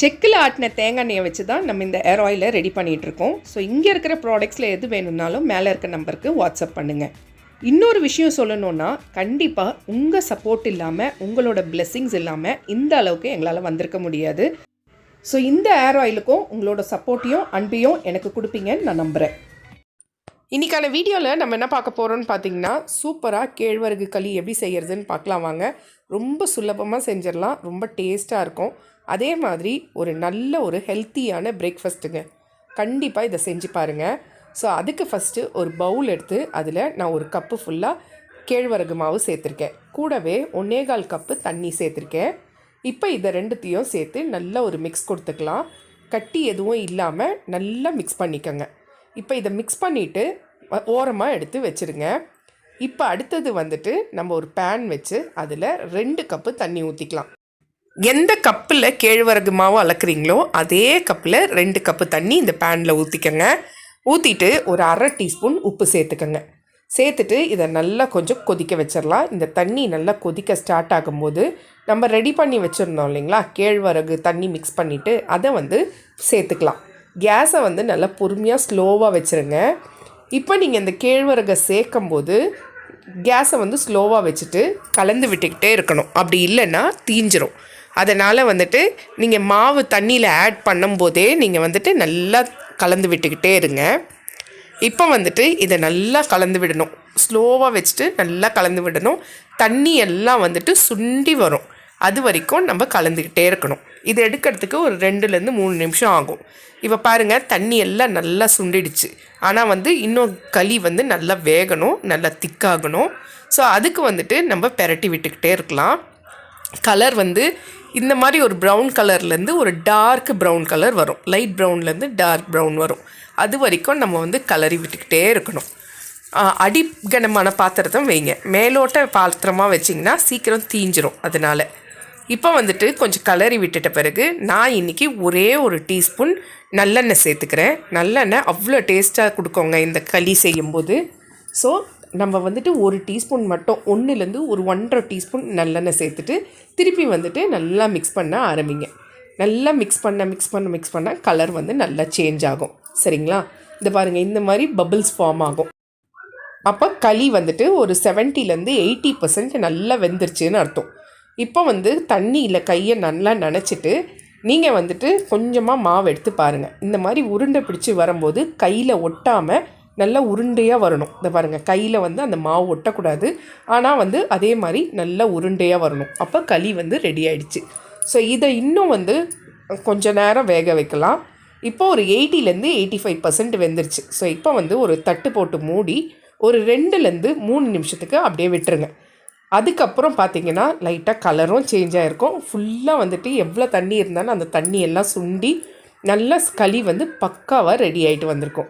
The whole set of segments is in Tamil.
செக்கில் ஆட்டின தேங்காய் எண்ணெயை வச்சு தான் நம்ம இந்த ஏர் ஆயிலை ரெடி பண்ணிகிட்டு இருக்கோம் ஸோ இங்கே இருக்கிற ப்ராடக்ட்ஸில் எது வேணும்னாலும் மேலே இருக்க நம்பருக்கு வாட்ஸ்அப் பண்ணுங்கள் இன்னொரு விஷயம் சொல்லணுன்னா கண்டிப்பாக உங்கள் சப்போர்ட் இல்லாமல் உங்களோட பிளெஸ்ஸிங்ஸ் இல்லாமல் இந்த அளவுக்கு எங்களால் வந்திருக்க முடியாது. ஸோ இந்த ஏர் ஆயிலுக்கும் உங்களோட சப்போர்ட்டையும் அன்பையும் எனக்கு கொடுப்பீங்கன்னு நான் நம்புகிறேன் இன்றைக்கான வீடியோவில் நம்ம என்ன பார்க்க போகிறோம்னு பார்த்தீங்கன்னா சூப்பராக கேழ்வரகு களி எப்படி செய்கிறதுன்னு பார்க்கலாம் வாங்க. ரொம்ப சுலபமாக செஞ்சிடலாம். ரொம்ப டேஸ்ட்டாக இருக்கும். அதே மாதிரி ஒரு நல்ல ஒரு ஹெல்த்தியான பிரேக்ஃபாஸ்ட்டுங்க கண்டிப்பாக இதை செஞ்சு பாருங்கள் ஸோ அதுக்கு ஃபஸ்ட்டு ஒரு பவுல் எடுத்து அதில் நான் ஒரு கப்பு ஃபுல்லாக கேழ்வரகு மாவு சேர்த்துருக்கேன். கூடவே ஒன்னேகால் கப்பு தண்ணி சேர்த்துருக்கேன். இப்போ இதை ரெண்டுத்தையும் சேர்த்து நல்லா ஒரு மிக்ஸ் கொடுத்துக்கலாம். கட்டி எதுவும் இல்லாமல் நல்லா மிக்ஸ் பண்ணிக்கோங்க. இப்போ இதை மிக்ஸ் பண்ணிவிட்டு ஓரமாக எடுத்து வச்சுருங்க. இப்போ அடுத்தது வந்துட்டு நம்ம ஒரு பேன் வச்சு அதில் ரெண்டு கப்பு தண்ணி ஊற்றிக்கலாம் எந்த கப்பில் கேழ்வரகு மாவு அளக்குறீங்களோ அதே கப்பில் ரெண்டு கப்பு தண்ணி இந்த பேனில் ஊற்றிக்கங்க ஊற்றிட்டு ஒரு அரை டீஸ்பூன் உப்பு சேர்த்துக்கங்க. சேர்த்துட்டு இதை நல்லா கொஞ்சம் கொதிக்க வச்சிடலாம் இந்த தண்ணி நல்லா கொதிக்க ஸ்டார்ட் ஆகும்போது நம்ம ரெடி பண்ணி வச்சுருந்தோம் இல்லைங்களா? கேழ்வரகு தண்ணி மிக்ஸ் பண்ணிவிட்டு அதை வந்து சேர்த்துக்கலாம். கேஸை வந்து நல்லா பொறுமையாக ஸ்லோவாக வச்சுருங்க. இப்போ நீங்கள் இந்த கேழ்வரகை சேர்க்கும்போது கேஸை வந்து ஸ்லோவாக வச்சுட்டு கலந்து விட்டுக்கிட்டே இருக்கணும். அப்படி இல்லைன்னா தீஞ்சிரும். அதனால் வந்துட்டு நீங்கள் மாவு தண்ணியில் ஆட் பண்ணும்போதே நீங்கள் வந்துட்டு நல்லா கலந்து விட்டுக்கிட்டே இருங்க. இப்போ வந்துட்டு இதை நல்லா கலந்து விடணும். ஸ்லோவாக வச்சுட்டு நல்லா கலந்து விடணும். தண்ணி எல்லாம் வந்துட்டு சுண்டி வரும். அது வரைக்கும் நம்ம கலந்துக்கிட்டே இருக்கணும். இது எடுக்கிறதுக்கு ஒரு ரெண்டுலேருந்து மூணு நிமிஷம் ஆகும். இப்போ பாருங்கள் தண்ணி எல்லாம் நல்லா சுண்டிடுச்சு. ஆனால் வந்து இன்னும் களி வந்து நல்லா வேகணும் நல்லா திக்காகணும். ஸோ அதுக்கு வந்துட்டு நம்ம பெரட்டி விட்டுக்கிட்டே இருக்கலாம். கலர் வந்து இந்த மாதிரி ஒரு ப்ரௌன் கலர்லேருந்து ஒரு டார்க் ப்ரௌன் கலர் வரும். லைட் ப்ரௌன்லேருந்து டார்க் ப்ரௌன் வரும். அது வரைக்கும் நம்ம வந்து கலரி விட்டுக்கிட்டே இருக்கணும். அடிகனமான பாத்திரத்தை வைங்க. மேலோட்ட பாத்திரமாக வச்சிங்கன்னா சீக்கிரம் தீஞ்சிரும் அதனால். இப்போ வந்துட்டு கொஞ்சம் கலரி விட்டுட்ட பிறகு நான் இன்றைக்கி ஒரே ஒரு டீஸ்பூன் நல்லெண்ணெய் சேர்த்துக்கிறேன். நல்லெண்ணெய் அவ்வளோ டேஸ்ட்டாக கொடுக்கோங்க இந்த களி செய்யும்போது. ஸோ நம்ம வந்துட்டு ஒரு டீஸ்பூன் மட்டும் ஒன்றுலேருந்து ஒரு ஒன்றரை டீஸ்பூன் நல்லெண்ணெய் சேர்த்துட்டு திருப்பி வந்துட்டு நல்லா மிக்ஸ் பண்ண ஆரம்பிங்க. நல்லா மிக்ஸ் பண்ண மிக்ஸ் பண்ண மிக்ஸ் பண்ண கலர் வந்து நல்லா சேஞ்ச் ஆகும். சரிங்களா? இந்த பாருங்கள் இந்த மாதிரி பபிள்ஸ் ஃபார்ம் ஆகும். அப்போ களி வந்துட்டு ஒரு செவன்ட்டிலேருந்து எயிட்டி பர்சன்ட் நல்லா வெந்துருச்சுன்னு அர்த்தம். இப்போ வந்து தண்ணியில் கையை நல்லா நனைச்சிட்டு நீங்கள் வந்துட்டு கொஞ்சமாக மாவு எடுத்து பாருங்கள் இந்த மாதிரி உருண்டை பிடிச்சி வரும்போது கையில் ஒட்டாமல் நல்லா உருண்டையாக வரணும். இந்த பாருங்கள் கையில் வந்து அந்த மாவு ஒட்டக்கூடாது. ஆனால் வந்து அதே மாதிரி நல்லா உருண்டையாக வரணும். அப்போ களி வந்து ரெடி ஆகிடுச்சு ஸோ இதை இன்னும் வந்து கொஞ்ச நேரம் வேக வைக்கலாம். இப்போ ஒரு எயிட்டிலேருந்து எயிட்டி ஃபைவ் பர்சன்ட் வெந்துருச்சு. ஸோ இப்போ வந்து ஒரு தட்டு போட்டு மூடி ஒரு ரெண்டுலேருந்து மூணு நிமிஷத்துக்கு அப்படியே விட்டுருங்க. அதுக்கப்புறம் பார்த்தீங்கன்னா லைட்டாக கலரும் சேஞ்ச் ஆகிருக்கும் ஃபுல்லாக வந்துட்டு எவ்வளோ தண்ணி இருந்தாலும் அந்த தண்ணி எல்லாம் சுண்டி நல்லா களி வந்து பக்காவாக ரெடி ஆகிட்டு வந்திருக்கும்.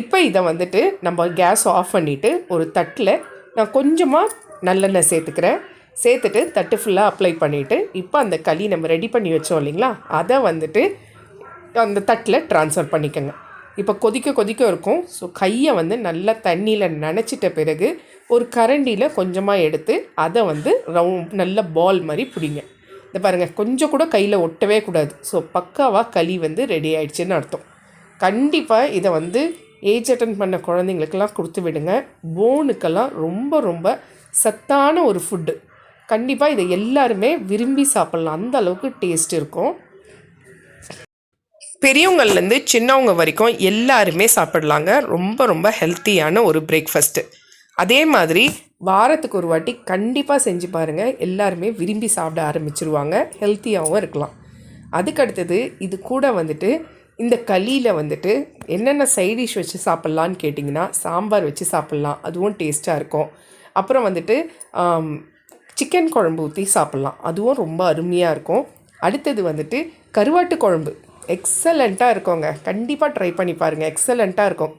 இப்போ இதை வந்துட்டு நம்ம கேஸ் ஆஃப் பண்ணிவிட்டு ஒரு தட்டில் நான் கொஞ்சமாக நல்லெண்ணெய் சேர்த்துக்கிறேன். சேர்த்துட்டு தட்டு ஃபுல்லாக அப்ளை பண்ணிவிட்டு இப்போ அந்த களி நம்ம ரெடி பண்ணி வச்சோம் இல்லைங்களா? அதை வந்துட்டு அந்த தட்டில் ட்ரான்ஸ்ஃபர் பண்ணிக்கோங்க. இப்போ கொதிக்க கொதிக்க இருக்கும். ஸோ கையை வந்து நல்லா தண்ணியில் நனைச்சிட்ட பிறகு ஒரு கரண்டியில் கொஞ்சமாக எடுத்து அதை வந்து ரவுண்ட் நல்ல பால் மாதிரி பிடிங்க. இந்த பாருங்கள் கொஞ்சம் கூட கையில் ஒட்டவே கூடாது. ஸோ பக்காவாக களி வந்து ரெடி ஆயிடுச்சுன்னு அர்த்தம். கண்டிப்பாக இதை வந்து ஏஜ் அட்டன் பண்ண குழந்தைங்களுக்கெல்லாம் கொடுத்து விடுங்க. போனுக்கெல்லாம் ரொம்ப ரொம்ப சத்தான ஒரு ஃபுட்டு கண்டிப்பாக இதை எல்லாருமே விரும்பி சாப்பிட்லாம். அந்த அளவுக்கு டேஸ்ட் இருக்கும். பெரியவங்கள்லேருந்து சின்னவங்க வரைக்கும் எல்லாருமே சாப்பிட்லாங்க. ரொம்ப ரொம்ப ஹெல்த்தியான ஒரு பிரேக்ஃபாஸ்ட்டு அதே மாதிரி வாரத்துக்கு ஒரு வாட்டி கண்டிப்பாக செஞ்சு பாருங்கள் எல்லாருமே விரும்பி சாப்பிட ஆரம்பிச்சிருவாங்க. ஹெல்த்தியாகவும் இருக்கலாம். அதுக்கு அடுத்தது இது கூட வந்துட்டு இந்த களியில் வந்துட்டு என்னென்ன சைட் டிஷ் வச்சு சாப்பிட்லான்னு கேட்டிங்கன்னா சாம்பார் வச்சு சாப்பிட்லாம். அதுவும் டேஸ்ட்டாக இருக்கும். அப்புறம் வந்துட்டு சிக்கன் குழம்பு ஊற்றி சாப்பிட்லாம். அதுவும் ரொம்ப அருமையாக இருக்கும். அடுத்தது வந்துட்டு கருவாட்டு குழம்பு. எக்ஸலண்ட்டாக இருக்கோங்க. கண்டிப்பாக ட்ரை பண்ணி பாருங்கள் எக்ஸலண்ட்டாக இருக்கும்.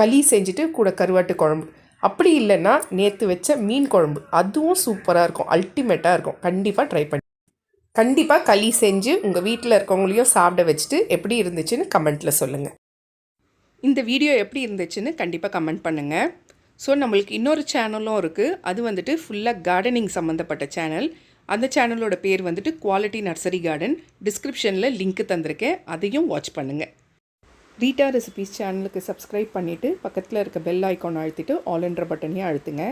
களி செஞ்சுட்டு கூட கருவாட்டு குழம்பு. அப்படி இல்லைன்னா நேற்று வச்ச மீன் குழம்பு. அதுவும் சூப்பராக இருக்கும். அல்டிமேட்டாக இருக்கும். கண்டிப்பாக ட்ரை பண்ணி கண்டிப்பாக களி செஞ்சு உங்கள் வீட்டில் இருக்கவங்களையும் சாப்பிட வச்சுட்டு எப்படி இருந்துச்சுன்னு கமெண்ட்டில் சொல்லுங்கள் இந்த வீடியோ எப்படி இருந்துச்சுன்னு கண்டிப்பாக கமெண்ட் பண்ணுங்கள் ஸோ நம்மளுக்கு இன்னொரு சேனலும் இருக்குது அது வந்துட்டு ஃபுல்லாக கார்டனிங் சம்மந்தப்பட்ட சேனல். அந்த சேனலோட பேர் வந்துட்டு குவாலிட்டி நர்சரி கார்டன் டிஸ்கிரிப்ஷனில் லிங்க் தந்திருக்கேன். அதையும் வாட்ச் பண்ணுங்கள் ரீட்டா ரெசிபீஸ் சேனலுக்கு சப்ஸ்கிரைப் பண்ணிவிட்டு பக்கத்தில் இருக்க பெல் ஐக்கான் அழுத்திட்டு ஆல் என்ற பட்டனையும் அழுத்துங்க.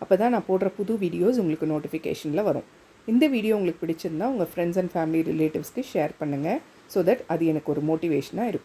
அப்போ தான் நான் போடுற புது வீடியோஸ் உங்களுக்கு நோட்டிஃபிகேஷனில் வரும். இந்த வீடியோ உங்களுக்கு பிடிச்சிருந்தா உங்கள் ஃப்ரெண்ட்ஸ் அண்ட் ஃபேமிலி ரிலேட்டிவ்ஸ்க்கு ஷேர் பண்ணுங்கள் ஸோ தட் அது எனக்கு ஒரு மோட்டிவேஷனாக இருக்கும்.